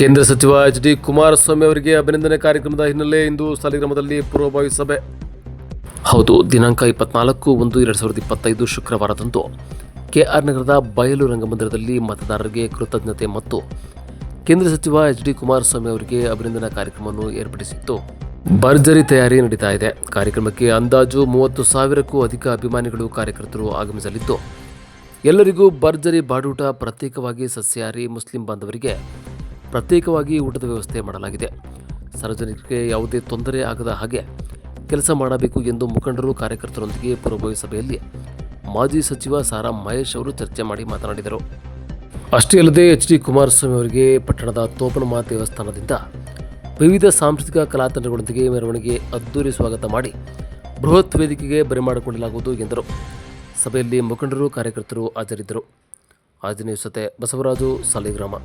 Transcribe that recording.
ಕೇಂದ್ರ ಸಚಿವ H D Kumaraswamy ಅವರಿಗೆ ಅಭಿನಂದನೆ ಕಾರ್ಯಕ್ರಮದ ಹಿನ್ನೆಲೆ ಇಂದು ಸಾಲಿಗ್ರಾಮದಲ್ಲಿ ಪೂರ್ವಭಾವಿ ಸಭೆ. ಹೌದು, ದಿನಾಂಕ ಇಪ್ಪತ್ನಾಲ್ಕು ಒಂದು ಎರಡು ಸಾವಿರದ ಇಪ್ಪತ್ತೈದು ಶುಕ್ರವಾರದಂದು ಕೆಆರ್ ನಗರದ ಬಯಲು ರಂಗಮಂದಿರದಲ್ಲಿ ಮತದಾರರಿಗೆ ಕೃತಜ್ಞತೆ ಮತ್ತು ಕೇಂದ್ರ ಸಚಿವ ಎಚ್ ಡಿ ಕುಮಾರಸ್ವಾಮಿ ಅವರಿಗೆ ಅಭಿನಂದನಾ ಕಾರ್ಯಕ್ರಮವನ್ನು ಏರ್ಪಡಿಸಿತ್ತು. ಭರ್ಜರಿ ತಯಾರಿ ನಡೀತಾ ಇದೆ. ಕಾರ್ಯಕ್ರಮಕ್ಕೆ ಅಂದಾಜು ಮೂವತ್ತು ಸಾವಿರಕ್ಕೂ ಅಧಿಕ ಅಭಿಮಾನಿಗಳು ಕಾರ್ಯಕರ್ತರು ಆಗಮಿಸಲಿದ್ದು, ಎಲ್ಲರಿಗೂ ಭರ್ಜರಿ ಬಾಡೂಟ ಪ್ರತ್ಯೇಕವಾಗಿ ಸಸ್ಯಾಹಾರಿ ಮುಸ್ಲಿಂ ಬಾಂಧವರಿಗೆ ಪ್ರತ್ಯೇಕವಾಗಿ ಊಟದ ವ್ಯವಸ್ಥೆ ಮಾಡಲಾಗಿದೆ. ಸಾರ್ವಜನಿಕರಿಗೆ ಯಾವುದೇ ತೊಂದರೆ ಆಗದ ಹಾಗೆ ಕೆಲಸ ಮಾಡಬೇಕು ಎಂದು ಮುಖಂಡರು ಕಾರ್ಯಕರ್ತರೊಂದಿಗೆ ಪೂರ್ವಭಾವಿ ಸಭೆಯಲ್ಲಿ ಮಾಜಿ ಸಚಿವ ಸಾರಾ ಮಹೇಶ್ ಅವರು ಚರ್ಚೆ ಮಾಡಿ ಮಾತನಾಡಿದರು. ಅಷ್ಟೇ ಅಲ್ಲದೆ ಎಚ್ ಡಿ ಕುಮಾರಸ್ವಾಮಿ ಅವರಿಗೆ ಪಟ್ಟಣದ ತೋಪನಮಾ ದೇವಸ್ಥಾನದಿಂದ ವಿವಿಧ ಸಾಂಸ್ಕೃತಿಕ ಕಲಾತಂಡಗಳೊಂದಿಗೆ ಮೆರವಣಿಗೆ ಅದ್ದೂರಿ ಸ್ವಾಗತ ಮಾಡಿ ಬೃಹತ್ ವೇದಿಕೆಗೆ ಬರಮಾಡಿಕೊಳ್ಳಲಾಗುವುದು ಎಂದರು. ಸಭೆಯಲ್ಲಿ ಮುಖಂಡರು, ಕಾರ್ಯಕರ್ತರು ಹಾಜರಿದ್ದರು. ಆಂಜನೇಯ ಸತೆ ಬಸವರಾಜು ಸಾಲಿಗ್ರಾಮ.